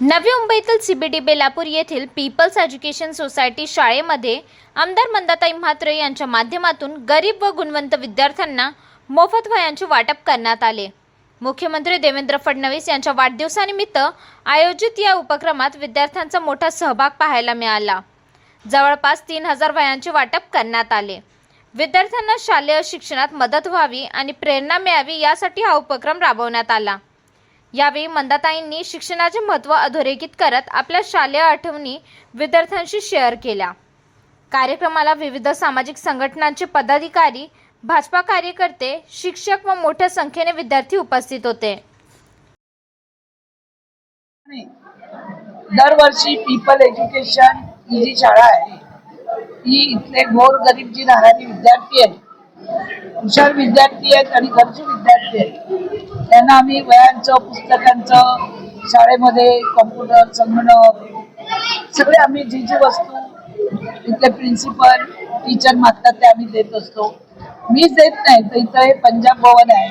नवी मुंबईतील सीबीडी बेलापूर येथील पीपल्स एज्युकेशन सोसायटी शाळेमध्ये आमदार मंदाताई म्हात्रे यांच्या माध्यमातून गरीब व गुणवंत विद्यार्थ्यांना मोफत वयांचे वाटप करण्यात आले. मुख्यमंत्री देवेंद्र फडणवीस यांच्या वाढदिवसानिमित्त आयोजित या उपक्रमात विद्यार्थ्यांचा मोठा सहभाग पाहायला मिळाला. जवळपास तीन हजार वयांचे वाटप करण्यात आले. विद्यार्थ्यांना शालेय शिक्षणात मदत व्हावी आणि प्रेरणा मिळावी यासाठी हा उपक्रम राबवण्यात आला. यावेळी मंदाताईंनी शिक्षणाचे महत्त्व अधोरेखित करत आपल्या शालेय आठवणी विद्यार्थ्यांशी शेअर केल्या. कार्यक्रमाला विविध सामाजिक संघटनांचे पदाधिकारी भाजपा कार्यकर्ते शिक्षक व मोठ्या संख्येने विद्यार्थी उपस्थित होते. दरवर्षी पीपल एज्युकेशन ही जी शाळा आहे. ही इथले गोर गरीब जी राहणारी विद्यार्थी आहेत. हुशार विद्यार्थी आहेत आणि गरजू विद्यार्थी आहेत. त्यांना आम्ही वयांचं पुस्तकांचं शाळेमध्ये कॉम्प्युटर संगणक सगळे आम्ही जी जी वस्तू इथले प्रिन्सिपल टीचर मागतात ते आम्ही देत असतो. मीच देत नाही तर इथं हे पंजाब भवन आहे.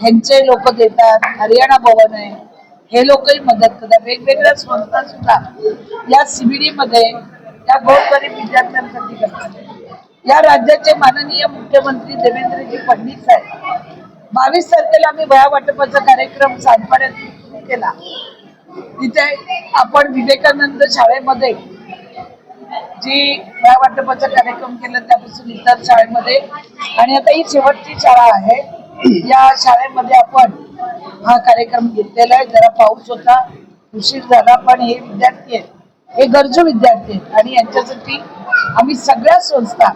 ह्यांचे लोक देतात हरियाणा भवन आहे. हे लोकही मदत करतात. वेगवेगळ्या संस्था सुद्धा या सीबीडी मध्ये या गोरगरीब विद्यार्थ्यांसाठी करतात. या राज्याचे माननीय मुख्यमंत्री देवेंद्रजी फडणवीस आहेत बावीस तारखेला आम्ही वया वाटपाचा कार्यक्रम सातपाड्यात केला. तिथे आपण विवेकानंद शाळेमध्ये जी वया वाटपाचा कार्यक्रम केला त्यापासून इतर शाळेमध्ये. आणि आता ही शेवटची शाळा आहे. या शाळेमध्ये आपण हा कार्यक्रम घेतलेला आहे. जरा पाऊस होता उशीर झाला पण हे विद्यार्थी आहेत. हे गरजू विद्यार्थी आहेत. आणि यांच्यासाठी आम्ही सगळ्या संस्था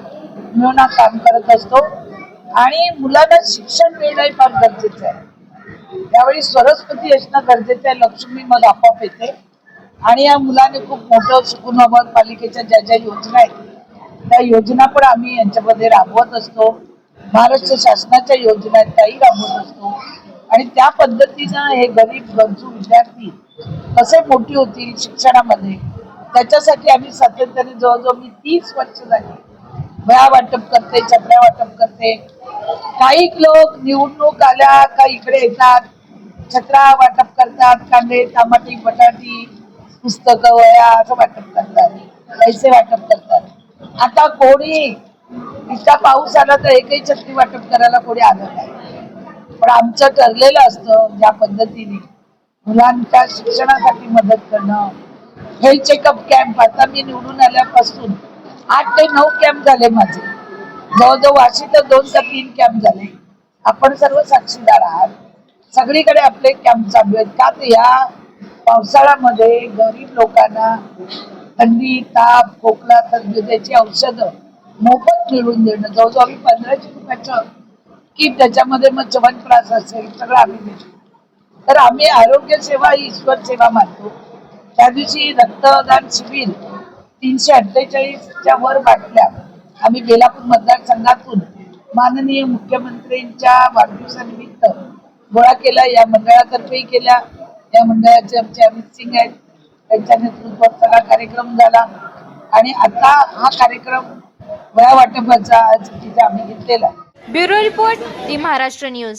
मिळून हा काम करत असतो. आणि मुलांना शिक्षण मिळणं फार गरजेचं आहे. त्यावेळी सरस्वती असणं गरजेचं आहे लक्ष्मी मग आपोआप येते. आणि या मुलाने खूप मोठं सुकून पालिकेच्या ज्या ज्या योजना आहेत त्या योजना पण आम्ही यांच्यामध्ये राबवत असतो. महाराष्ट्र शासनाच्या योजना आहेत त्याही राबवत असतो. आणि त्या पद्धतीनं हे गरीब गरजू विद्यार्थी कसे मोठी होतील शिक्षणामध्ये त्याच्यासाठी आम्ही सातत्याने जवळजवळ मी तीस वर्ष झाली. वया वाटप करते छत्र्या वाटप करते. काही लोक निवडणूक आल्या का इकडे येतात छत्रा वाटप करतात कांदे टमाटी बटाटी पुस्तक वया असं वाटप करतात पैसे वाटप करतात. आता कोणी इतका पाऊस आला तर एकही छत्री वाटप करायला कोणी आलं नाही. पण आमचं ठरलेलं असतं ज्या पद्धतीने मुलांच्या शिक्षणासाठी मदत करणं हेल्थ चेकअप कॅम्प आता मी निवडून आल्यापासून आठ ते नऊ कॅम्प झाले माझे. जवळजवळ वाशी तर दोन ते तीन कॅम्प झाले. आपण सर्व साक्षीदार आहात. सगळीकडे आपले कॅम्प चालू आहेत. का तर या पावसाळ्यामध्ये गरीब लोकांना थंडी ताप खोकला तब्येतीची औषधं मोफत मिळवून देणं. जवळजवळ आम्ही पंधराशे रुपयाचं की त्याच्यामध्ये मग च्यवनप्राश असेल सगळं आम्ही देतो. तर आम्ही आरोग्य सेवा ही ईश्वर सेवा मानतो. त्या दिवशी रक्तदान शिबिर तीनशे अठ्ठेचाळीसच्या वर बाटल्या आम्ही बेलापूर मतदारसंघातून माननीय मुख्यमंत्र्यांच्या वाढदिवसानिमित्त गोळा केला. या मंडळातर्फेही केल्या या मंडळाचे आमचे अमित सिंग आहेत. त्यांच्या नेतृत्वात सगळा कार्यक्रम झाला. आणि आता हा कार्यक्रम वया वाटपाचा आज तिथे आम्ही घेतलेला bureau report the Maharashtra news.